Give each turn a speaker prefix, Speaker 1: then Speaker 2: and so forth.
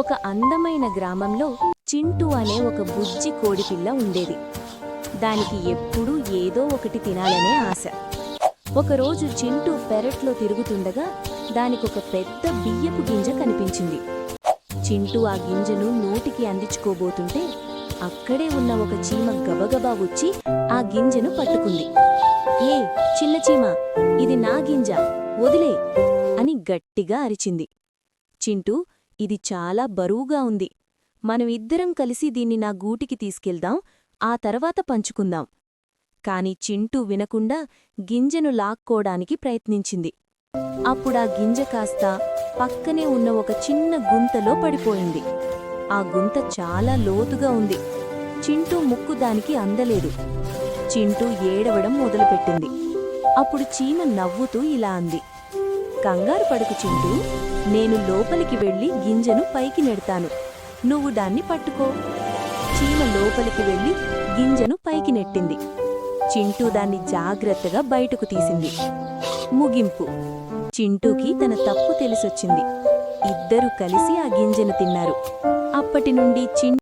Speaker 1: ఒక అందమైన గ్రామంలో చింటూ అనే ఒక బుజ్జి కోడిపిల్ల ఉండేది. దానికి ఎప్పుడూ ఏదో ఒకటి తినాలనే ఆశ. ఒకరోజు చింటూ పెరట్లో తిరుగుతుండగా దానికొక పెద్ద బియ్యపు గింజ కనిపించింది. చింటూ ఆ గింజను నోటికి అందించుకోబోతుంటే అక్కడే ఉన్న ఒక చీమ గబగబా వచ్చి ఆ గింజను పట్టుకుంది. ఏ చిన్న చీమ ఇది నా గింజ వదిలే అని గట్టిగా అరిచింది. చింటూ ఇది చాలా బరువుగా ఉంది. మనం ఇద్దరం కలిసి దీన్ని నా గూటికి తీసుకెళ్దాం ఆ తర్వాత పంచుకుందాం. కాని చింటూ వినకుండా గింజను లాక్కోడానికి ప్రయత్నించింది. అప్పుడా గింజ కాస్త పక్కనే ఉన్న ఒక చిన్న గుంతలో పడిపోయింది. ఆ గుంత చాలా లోతుగా ఉంది. చింటూ ముక్కు దానికి అందలేదు. చింటూ ఏడవడం మొదలుపెట్టింది. అప్పుడు చీమ నవ్వుతూ ఇలా అంది. కంగారు పడుకు చింటూ. నేను లోపలికి వెళ్ళి గింజను పైకి నెడతాను. నువ్వు దాన్ని పట్టుకో. చీమ లోపలికి వెళ్ళి గింజను పైకి నెట్టింది. చింటూ దాన్ని జాగ్రత్తగా బయటకు తీసింది. ముగింపు. చింటూకి తన తప్పు తెలిసొచ్చింది. ఇద్దరూ కలిసి ఆ గింజను తిన్నారు. అప్పటి నుండి చింటూ